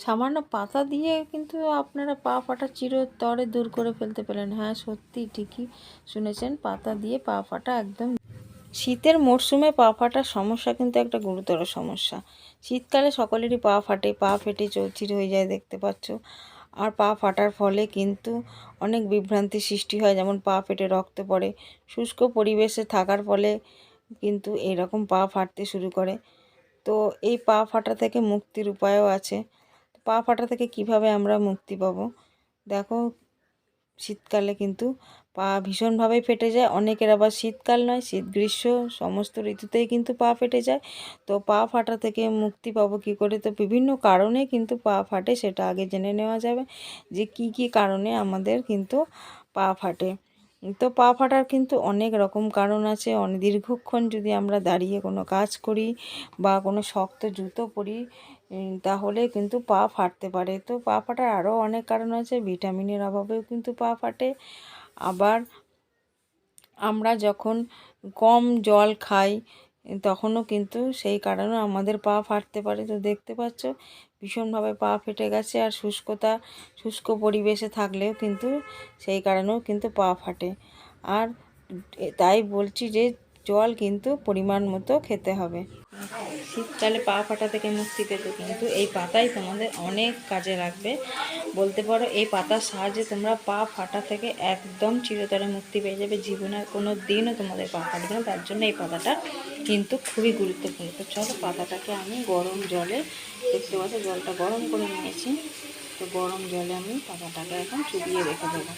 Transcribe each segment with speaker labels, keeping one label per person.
Speaker 1: সামান্য পাতা দিয়ে কিন্তু আপনারা পা ফাটা চিরতরে দূর করে ফেলতে পারেন হ্যাঁ সত্যি ঠিকই শুনেছেন, পাতা দিয়ে পা ফাটা একদম। শীতের মরশুমে পা ফাটার সমস্যা কিন্তু একটা গুরুতর সমস্যা। শীতকালে সকলেরই পা ফাটে, পা ফেটে চৌচির হয়ে যায় দেখতে পাচ্ছ। আর পা ফাটার ফলে কিন্তু অনেক বিভ্রান্তির সৃষ্টি হয়, যেমন পা ফেটে রক্ত পড়ে। শুষ্ক পরিবেশে থাকার ফলে কিন্তু এরকম পা ফাটতে শুরু করে। তো এই পা ফাটা থেকে মুক্তির উপায়ও আছে। পা ফাটা থেকে কীভাবে আমরা মুক্তি পাবো? দেখো, শীতকালে কিন্তু পা ভীষণভাবে ফেটে যায়। অনেকের আবার শীতকাল নয়, শীত গ্রীষ্ম, সমস্ত ঋতুতেই কিন্তু পা ফেটে যায়। তো পা ফাটা থেকে মুক্তি পাবো কী করে? তো বিভিন্ন কারণে কিন্তু পা ফাটে, সেটা আগে জেনে নেওয়া যাবে যে কি কি কারণে আমাদের কিন্তু পা ফাটে। তো পা ফাটার কিন্তু অনেক রকম কারণ আছে। অনেক দীর্ঘক্ষণ যদি আমরা দাঁড়িয়ে কোনো কাজ করি বা কোনো শক্ত জুতো পরি তাহলে কিন্তু পা ফাটতে পারে। তো পা ফাটার আরও অনেক কারণ আছে, ভিটামিনের অভাবেও কিন্তু পা ফাটে। আবার আমরা যখন কম জল খাই, তখনও কিন্তু সেই কারণে আমাদের পা ফাটতে পারে। তো দেখতে পাচ্ছ ভীষণভাবে পা ফেটে গেছে আর শুষ্কতা, শুষ্ক পরিবেশে থাকলেও কিন্তু সেই কারণেও কিন্তু পা ফাটে। আর তাই বলছি যে জল কিন্তু পরিমাণ মতো খেতে হবে। শীতকালে পা ফাটা থেকে মুক্তি পেতে কিন্তু এই পাতাই তোমাদের অনেক কাজে লাগবে। বলতে পারো, এই পাতার সাহায্যে তোমরা পা ফাটা থেকে একদম চিরতরে মুক্তি পেয়ে যাবে। জীবনের কোনো দিনও তোমাদের পা ফাটবে না, তার জন্য এই পাতাটা কিন্তু খুবই গুরুত্বপূর্ণ। তো চলো পাতাটাকে আমি গরম জলে, দেখতে পাচ্ছি জলটা গরম করে নিয়েছি। তো গরম জলে আমি পাতাটাকে এখন চুবিয়ে রেখে দেবো।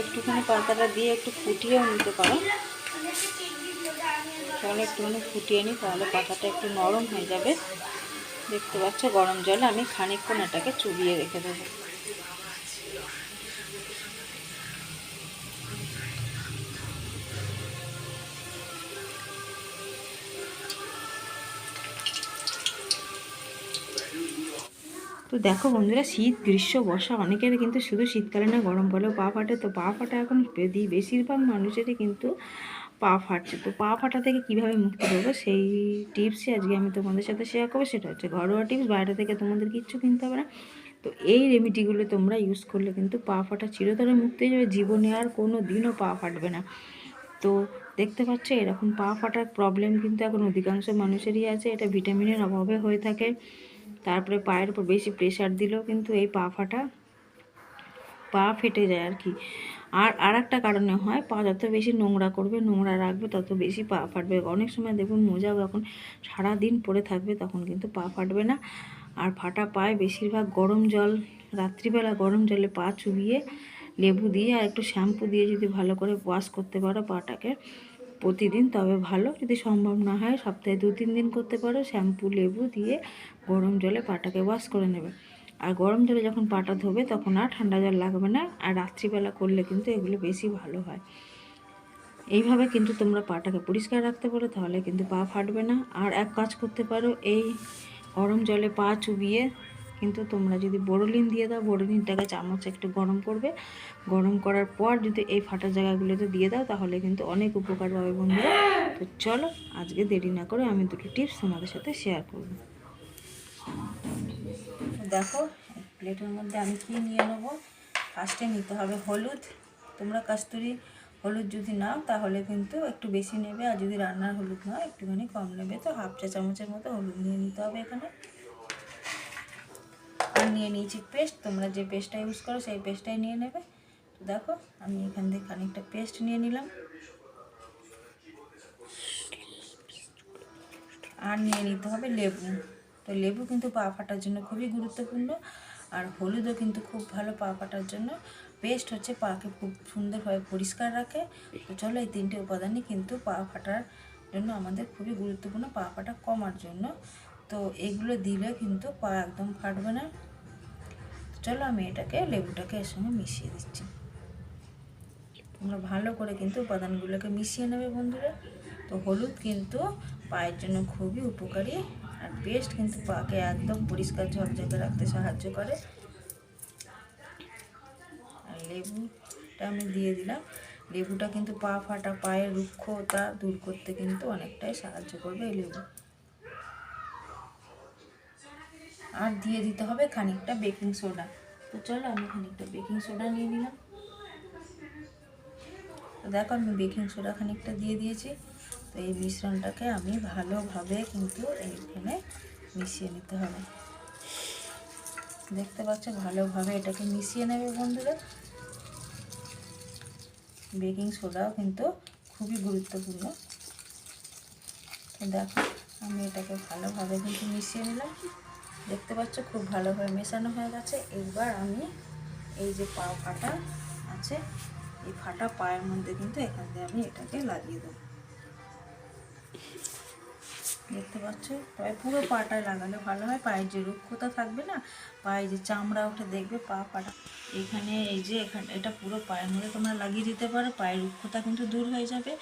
Speaker 1: একটুখানি পাতাটা দিয়ে একটু ফুটিয়েও নিতে পারো। তাহলে একটুখানি ফুটিয়ে নিই, তাহলে পাতাটা একটু নরম হয়ে যাবে। দেখতে পাচ্ছ, গরম জলে আমি খানিকক্ষণ এটাকে চুবিয়ে রেখে দেবো। তো দেখো বন্ধুরা, শীত গ্রীষ্ম, বর্ষা অনেকের কিন্তু শুধু শীতকালে না গরমকালেও পা ফাটে। তো পা ফাটা এখন বেশিরভাগ মানুষেরই কিন্তু পা ফাটছে। তো পা ফাটা থেকে কীভাবে মুক্তি পাবো সেই টিপসই আজকে আমি তোমাদের সাথে শেয়ার করব। সেটা হচ্ছে ঘরোয়া টিপস বাইরে থেকে তোমাদের কিচ্ছু কিনতে হবে না। তো এই রেমিডিগুলো তোমরা ইউজ করলে কিন্তু পা ফাটা চিরতরে মুক্তি হয়ে যাবে। জীবনে আর কোনো দিনও পা ফাটবে না। তো দেখতে পাচ্ছ, এরকম পা ফাটার প্রবলেম কিন্তু এখন অধিকাংশ মানুষেরই আছে। এটা ভিটামিনের অভাবে হয়ে থাকে। তারপরে পায়ের উপর বেশি প্রেশার দিলেও কিন্তু এই পা ফাটা, পা ফেটে যায় আর কি। আর আর একটা কারণে হয়, পা যত বেশি নোংরা করবে, নোংরা রাখবে, তত বেশি পা ফাটবে। অনেক সময় দেখুন মোজা যখন সারাদিন পরে থাকবে, তখন কিন্তু পা ফাটবে না। আর ফাটা পায়ে বেশিরভাগ গরম জল, রাত্রিবেলা গরম জলে পা চুবিয়ে লেবু দিয়ে আর একটু শ্যাম্পু দিয়ে যদি ভালো করে ওয়াশ করতে পারো পাটাকে প্রতিদিন, তবে ভালো। যদি সম্ভব না হয়, সপ্তাহে দু তিন দিন করতে পারো। শ্যাম্পু, লেবু দিয়ে গরম জলে পাটাকে ওয়াশ করে নেবে। আর গরম জলে যখন পাটা ধোবে, তখন আর ঠান্ডা জল লাগবে না। আর রাত্রিবেলা করলে কিন্তু এগুলো বেশি ভালো হয়। এইভাবে কিন্তু তোমরা পাটাকে পরিষ্কার রাখতে পারো, তাহলে কিন্তু পা ফাটবে না। আর এক কাজ করতে পারো, এই গরম জলে পা চুবিয়ে কিন্তু তোমরা যদি বোরোলিন দিয়ে দাও বোরোলিনটাকে চামচ একটু গরম করবে। গরম করার পর যদি এই ফাটা জায়গাগুলোতে দিয়ে দাও, তাহলে কিন্তু অনেক উপকার পাবে বন্ধুরা। তো চলো, আজকে দেরি না করে আমি দুটো টিপস তোমাদের সাথে শেয়ার করব। দেখো প্লেটের মধ্যে আমি কি নিয়ে নেব? ফার্স্টে নিতে হবে হলুদ। তোমরা কাস্তুরি হলুদ যদি নাও, তাহলে কিন্তু একটু বেশি নেবে। আর যদি রান্নার হলুদ নাও, একটুখানি কম নেবে। তো হাফ চা চামচের মতো হলুদ নিয়ে নিতে হবে এখানে। আর নিয়ে নিয়েছি পেস্ট তোমরা যে পেস্টটা ইউজ করো সেই পেস্টটাই নিয়ে নেবে। দেখো, আমি এখান থেকে খানিকটা পেস্ট নিয়ে নিলাম। আর নিয়ে নিতে হবে লেবু। তো লেবু কিন্তু পা ফাটার জন্য খুবই গুরুত্বপূর্ণ, আর হলুদও কিন্তু খুব ভালো পা ফাটার জন্য। পেস্ট হচ্ছে পাকে খুব সুন্দরভাবে পরিষ্কার রাখে। তো চলো এই তিনটে উপাদানই কিন্তু পা ফাটার জন্য আমাদের খুবই গুরুত্বপূর্ণ, পা ফাটা কমার জন্য। তো এগুলো দিলে কিন্তু পা একদম ফাটবে না। চলো আমি এটাকে লেবুটাকে এর সঙ্গে মিশিয়ে দিচ্ছি। তোমরা ভালো করে কিন্তু উপাদানগুলোকে মিশিয়ে নেবে বন্ধুরা। তো হলুদ কিন্তু পায়ের জন্য খুবই উপকারী আর পেস্ট কিন্তু পাকে একদম পরিষ্কার ঝকঝকে রাখতে সাহায্য করে। আর লেবুটা আমি দিয়ে দিলাম। লেবুটা কিন্তু পা ফাটা, পায়ের রুক্ষতা দূর করতে কিন্তু অনেকটাই সাহায্য করবে এই লেবু। আর দিয়ে দিতে হবে খানিকটা বেকিং সোডা। তো চলো আমি খানিকটা বেকিং সোডা নিয়ে নিলাম। তো দেখো আমি বেকিং সোডা খানিকটা দিয়ে দিয়েছি। তো এই মিশ্রণটাকে আমি ভালোভাবে কিন্তু এইখানে মিশিয়ে নিতে হবে। দেখতে পাচ্ছ ভালোভাবে এটাকে মিশিয়ে নেবে বন্ধুরা। বেকিং সোডাও কিন্তু খুবই গুরুত্বপূর্ণ। তো দেখো আমি এটাকে ভালোভাবে কিন্তু মিশিয়ে নিলাম। দেখতে পাচ্ছ খুব ভালোভাবে মেশানো হয়ে গেছে। এবার আমি এই যে পা ফাটা আছে এই ফাটা পায়ের মধ্যে কিন্তু এখান দিয়ে আমি এটাকে লাগিয়ে দেবো। দেখতে পাচ্ছ পায়ে পুরো পাটায় লাগালে ভালো হয়। পায়ের যে রুক্ষতা থাকবে না পায়ে যে চামড়া উঠে দেখবে পা ফাটা। এখানে এই যে এখানে এটা পুরো পায়ের মধ্যে তোমরা লাগিয়ে দিতে পারো। পায়ের রুক্ষতা কিন্তু দূর হয়ে যাবে।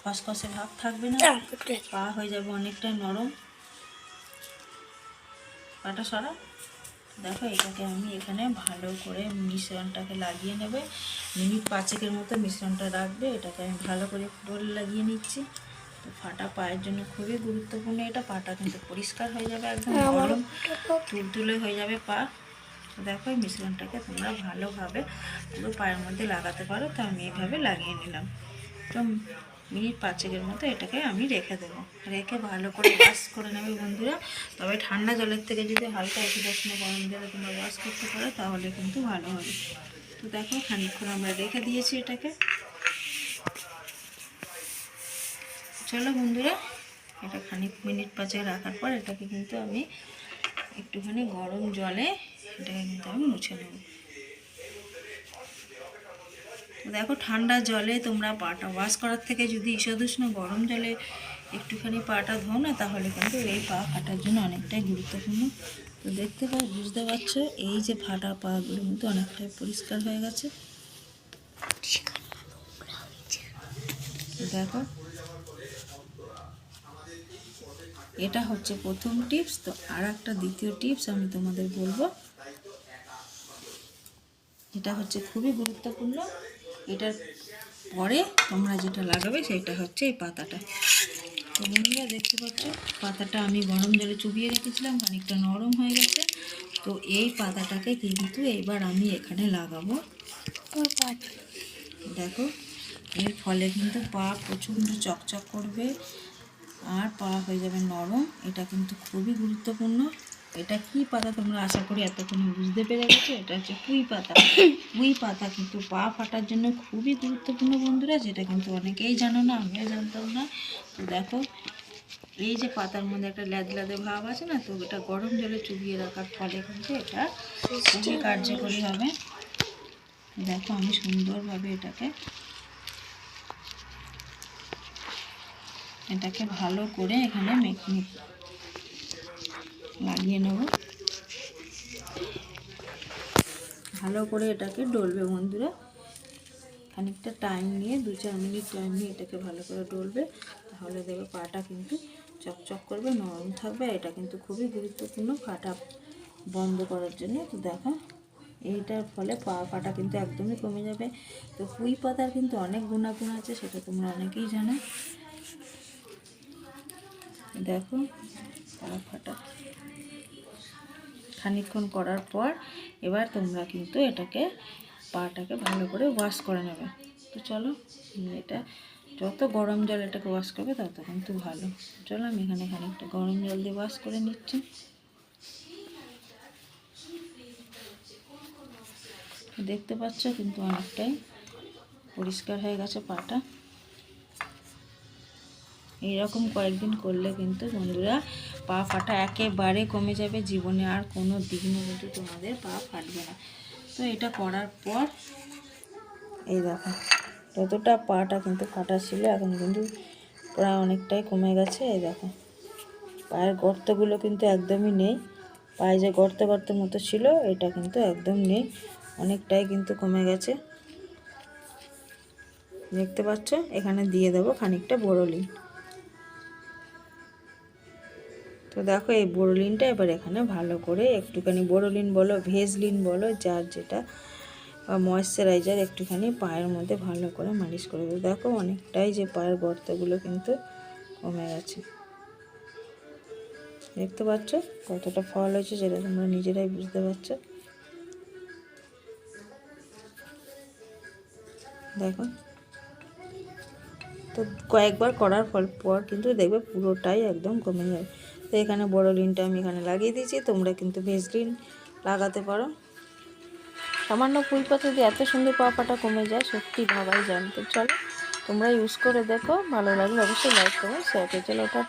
Speaker 1: খসখসে ভাব থাকবে না। পা হয়ে যাবে অনেকটাই নরম। পাটা সরা। দেখো এটাকে আমি এখানে ভালো করে মিশ্রণটাকে লাগিয়ে নেবে। মিনিট পাঁচেকের মতো মিশ্রণটা রাখবে। এটাকে আমি ভালো করে ডোল লাগিয়ে নিচ্ছি। তো ফাটা পায়ের জন্য খুবই গুরুত্বপূর্ণ। এটা পাটা কিন্তু পরিষ্কার হয়ে যাবে একদম নরম তুলতুলে হয়ে যাবে পা। তো দেখো এই মিশ্রণটাকে তোমরা ভালোভাবে পুরো পায়ের মধ্যে লাগাতে পারো। তো আমি এইভাবে লাগিয়ে নিলাম। তো মিনিট পাঁচেকের মতো এটাকে আমি রেখে দেবো। রেখে ভালো করে ওয়াশ করে নেবে বন্ধুরা। তবে ঠান্ডা জলের থেকে যদি হালকা একটু দশমে গরম জলে তোমরা ওয়াশ করতে পারো, তাহলে কিন্তু ভালো হবে। তো দেখো, খানিকক্ষণ আমরা রেখে দিয়েছি এটাকে। চলো বন্ধুরা, এটা খানিক মিনিট পাঁচে রাখার পর এটাকে কিন্তু আমি একটুখানি গরম জলে, এটাকে কিন্তু আমি মুছে নেব। দেখো ঠান্ডা জলে তোমরা পাটা ওয়াশ করার থেকে যদি ঈষদুষ্ণ গরম জলে একটুখানি পাটা ধো না, তাহলে কিন্তু এই পা ফাটার জন্য অনেকটাই গুরুত্বপূর্ণ। তো দেখতে পাও বুঝতে পারছ? এই যে ফাটা পাগুলো কিন্তু অনেকটাই পরিষ্কার হয়ে গেছে। দেখো। এটা হচ্ছে প্রথম টিপস। তো আর একটা দ্বিতীয় টিপস আমি তোমাদের বলব। এটা হচ্ছে খুবই গুরুত্বপূর্ণ। এটার পরে তোমরা যেটা লাগাবে সেটা হচ্ছে এই পাতাটা। তো বন্ধুরা দেখতে পাচ্ছ, পাতাটা আমি গরম জলে চুবিয়ে রেখেছিলাম, খানিকটা নরম হয়ে গেছে। তো এই পাতাটাকে কিন্তু এবার আমি এখানে লাগাবো। দেখো, এর ফলে কিন্তু পা প্রচণ্ড চকচক করবে, আর পা হয়ে যাবে নরম। এটা কিন্তু খুবই গুরুত্বপূর্ণ। এটা কি পাতা তোমরা আশা করি এতক্ষণে বুঝতে পেরে গেছো? এটা হচ্ছে পুঁই পাতা। পুঁই পাতা কিন্তু পা ফাটার জন্য খুবই গুরুত্বপূর্ণ বন্ধুরা, যেটা কিন্তু অনেকেই জানো না, আমিও জানতাম না। তো দেখো, এই যে পাতার মধ্যে একটা ল্যাদ ল্যাদে ভাব আছে না, তো এটা গরম জলে চুবিয়ে রাখার ফলে কিন্তু এটা খুবই কার্যকরী হবে। দেখো আমি সুন্দরভাবে এটাকে এটাকে ভালো করে এখানে মেখে নিব লাগিয়ে নেব। ভালো করে এটাকে ডলবে বন্ধুরা। খানিকটা টাইম নিয়ে, দু চার মিনিট টাইম নিয়ে এটাকে ভালো করে ডলবে। তাহলে দেবে পাটা কিন্তু চকচক করবে, নরম থাকবে। এটা কিন্তু খুবই গুরুত্বপূর্ণ ফাটা বন্ধ করার জন্য। তো দেখো, এইটার ফলে পা ফাটা কিন্তু একদমই কমে যাবে। তো পুঁই পাতার কিন্তু অনেক গুণাগুণ আছে, সেটা তোমরা অনেকেই জানো। দেখো, পা ফাটা খানিকক্ষণ করার পর এবার তোমরা কিন্তু এটাকে পাটাকে ভালো করে ওয়াশ করে নেবে। তো চলো এটা যত গরম জল এটাকে ওয়াশ করবে তত কিন্তু ভালো। চলো, আমি এখানে খানিকটা গরম জল দিয়ে ওয়াশ করে নিচ্ছি। দেখতে পাচ্ছ কিন্তু অনেকটাই পরিষ্কার হয়ে গেছে পাটা। এইরকম কয়েকদিন করলে কিন্তু বন্ধুরা পা ফাটা একেবারে কমে যাবে, জীবনে আর কোনো দিনও কিন্তু তোমাদের পা ফাটবে না। তো এটা করার পর, এই দেখো, যতটা পাটা কিন্তু ফাটা ছিল, এখন কিন্তু প্রায় অনেকটাই কমে গেছে, এই দেখো। পায়ের গর্তগুলো কিন্তু একদমই নেই। পায়ে যে গর্ত গর্তের মতো ছিল, এটা কিন্তু একদম নেই, অনেকটাই কিন্তু কমে গেছে। দেখতে পাচ্ছ? এখানে দিয়ে দেবো খানিকটা বড়লিন তো দেখো এই বোরোলিনটা এবার এখানে ভালো করে একটুখানি বোরোলিন বলো, ভেজলিন বলো, যার যেটা বা ময়েশ্চারাইজার একটুখানি পায়ের মধ্যে ভালো করে মালিশ করে দেবো। দেখো অনেকটাই যে পায়ের গর্তগুলো কিন্তু কমে গেছে। দেখতে পাচ্ছ কতটা ফল হয়েছে যেটা তোমরা নিজেরাই বুঝতে পারছ? দেখো। তো কয়েকবার করার ফল পর কিন্তু দেখবে পুরোটাই একদম কমে যাবে। তো এখানে বড় লিনটা আমি এখানে লাগিয়ে দিয়েছি। তোমরা কিন্তু ভেজ লিন লাগাতে পারো। সামান্য ফুল পাতা দিয়ে এত সুন্দর পাপাটা কমে যায়, সত্যি ভাবাই জানতে চলো, তোমরা ইউজ করে দেখো, ভালো লাগলে অবশ্যই লাইক করো করে, চলো ওটা